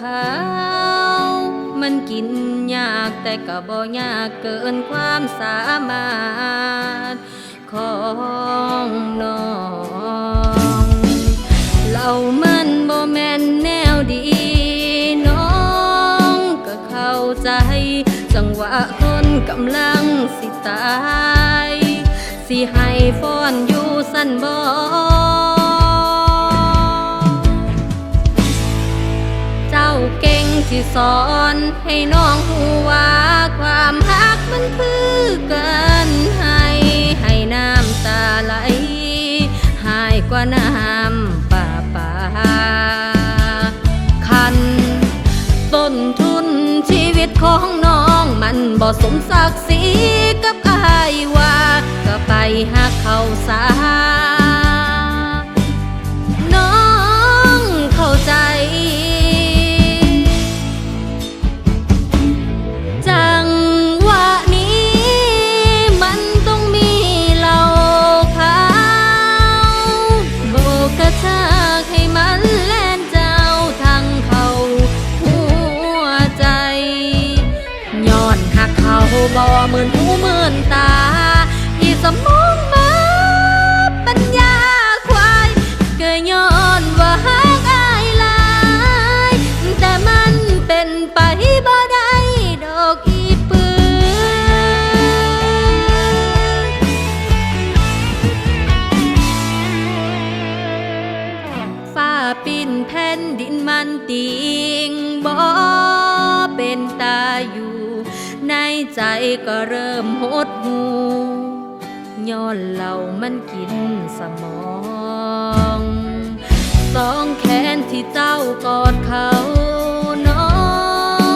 ขาวมันกินยากแต่ก็บ่ยากเกินความสามารถของน้องเรามันบ่แม่นแนวดีน้องก็เข้าใจ จังหวะคนกำลังสิตาย สิให้ฟ้อนอยู่สั้นบ่ เก่งที่สอนให้น้องหูว่าความรักมันคือเกินให้ให้น้ำตาไหลหายกว่าน้ำป่าป่าคัน ต้นทุนชีวิตของน้องมันบ่สมศักดิ์ศรีกับอายว่า ก็ไปหาเขาสา บ่เหมือนหูเหมือนตา ที่สมองมาปัญญาควายก็ย้อนว่าหักอายลาย แต่มันเป็นไปบ่ได้ดอกอีปืนฟ้าปิ่นแผ่นดินมันติงบ่เป็นตาอยู่ ใจก็เริ่มหดหูย้อนเหล่ามันกินสมองสองแขนที่เจ้ากอดเขาน้อ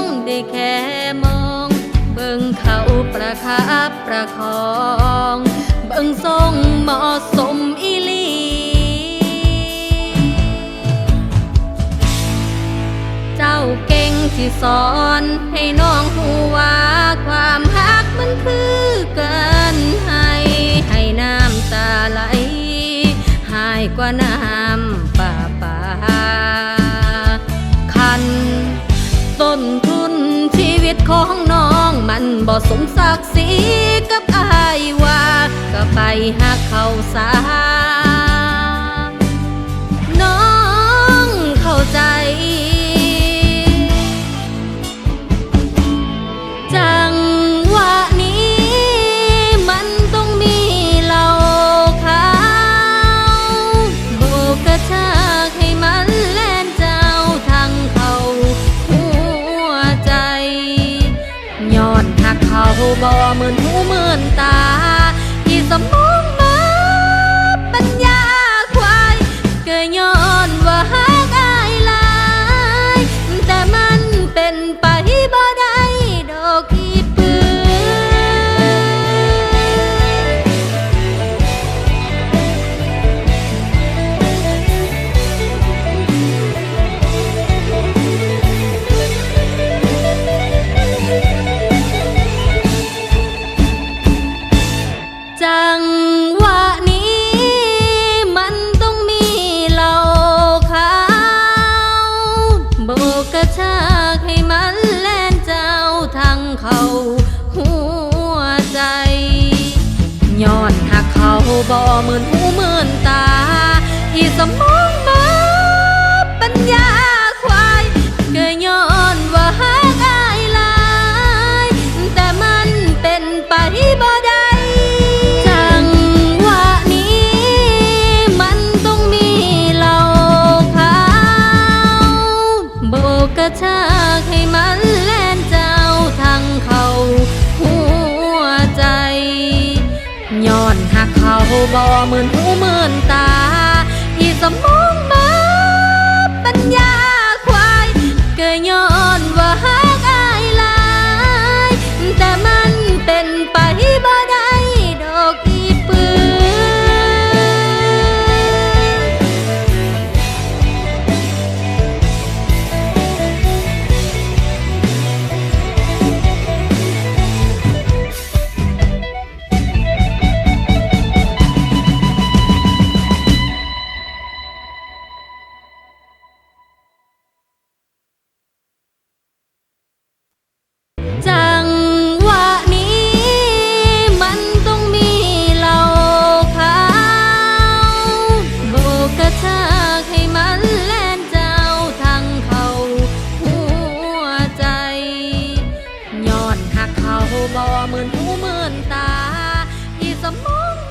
งได้แค่มอง เบิ่งเขาประคับประคอง เบิ่งทรงเหมาะส ที่สอนให้น้องหูว่าความรักมันคือเกินให้ให้น้ำตาไหล หายกว่าน้ำป่าป่าคัน ต้นทุนชีวิตของน้องมันบ่สมศักดิ์ศรีกับอายว่า ก็ไปหาเขาสา บ่เบ่เหมือนหูเหมือนตาที่สมองมาปัญญาควายเก็ย้อนว่าหักอายหลาย แต่มันเป็นไปบ่ได้จังวะนี้ มันต้องมีเหล่าขาวโบกกระชากให้มัน บ่เหมือนหูเหมือ มื่นหูหมื่นตา ที่สมอง